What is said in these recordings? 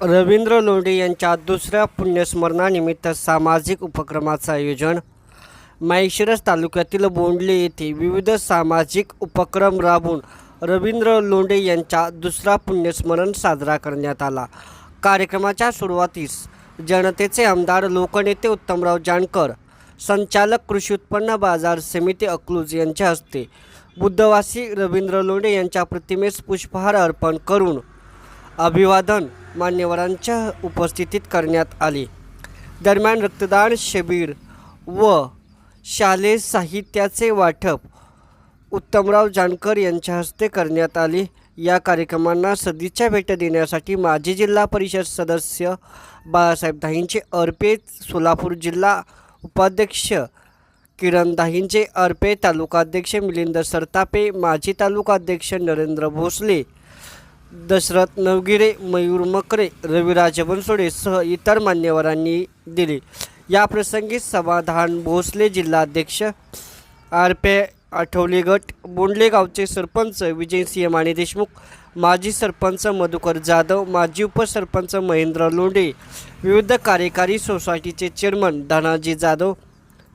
रवींद्र लोंढे यांच्या दुसऱ्या पुण्यस्मरणानिमित्त सामाजिक उपक्रमाचं आयोजन माहेशिरस तालुक्यातील बोंडले येथे विविध सामाजिक उपक्रम राबवून रवींद्र लोंढे यांचा दुसरा पुण्यस्मरण साजरा करण्यात आला. कार्यक्रमाच्या सुरुवातीस जनतेचे आमदार लोकनेते उत्तमराव जानकर संचालक कृषी उत्पन्न बाजार समिती अकलूज यांच्या हस्ते बुद्धवासी रवींद्र लोंढे यांच्या प्रतिमेस पुष्पहार अर्पण करून अभिवादन मान्यवरांच्या उपस्थितीत करण्यात आले. दरम्यान रक्तदान शिबिर व शालेय साहित्याचे वाटप उत्तमराव जानकर यांच्या हस्ते करण्यात आले. या कार्यक्रमांना सदिच्छा भेट देण्यासाठी माजी जिल्हा परिषद सदस्य बाळासाहेब दाहींचे अर्पे सोलापूर जिल्हा उपाध्यक्ष किरण दाहींचे अर्पे तालुकाध्यक्ष मिलिंद सरतापे माजी तालुकाध्यक्ष नरेंद्र भोसले दशरथ नवगिरे मयूर मकरे रविराज बनसोडे सह इतर मान्यवरांनी दिले. या प्रसंगी समाधान भोसले जिल्हाध्यक्ष आर पे आठवले गट बोंडले गावचे सरपंच विजयसिंह माने देशमुख माजी सरपंच मधुकर जाधव माजी उपसरपंच महेंद्र लोंढे विविध कार्यकारी सोसायटीचे चेअरमन धनाजी जाधव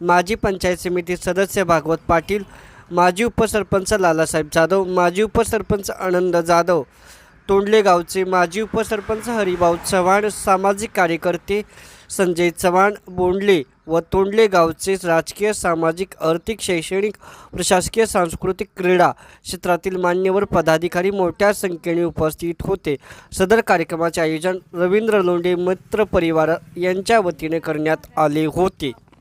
माजी पंचायत समिती सदस्य भागवत पाटील माजी उपसरपंच लालासाहेब जाधव माजी उपसरपंच आनंद जाधव तोंडले गावचे माजी उपसरपंच हरिभाऊ चव्हाण सामाजिक कार्यकर्ते संजय चव्हाण बोंडले व तोंडले गावचे राजकीय सामाजिक आर्थिक शैक्षणिक प्रशासकीय सांस्कृतिक क्रीडा क्षेत्रातील मान्यवर पदाधिकारी मोठ्या संख्येने उपस्थित होते. सदर कार्यक्रमाचे आयोजन रवींद्र लोंढे मित्र परिवार यांच्या वतीने करण्यात आले होते.